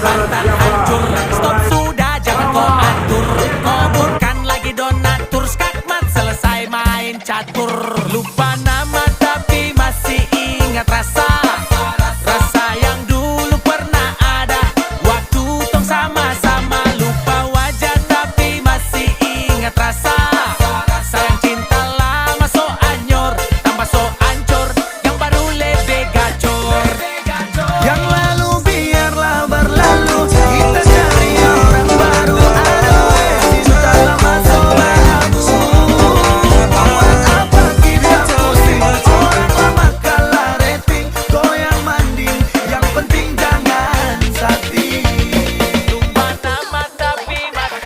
Spartan hancur. Stop sudah jangan kau atur. Koburkan lagi donatur. Skakmat selesai main catur. Lupa nama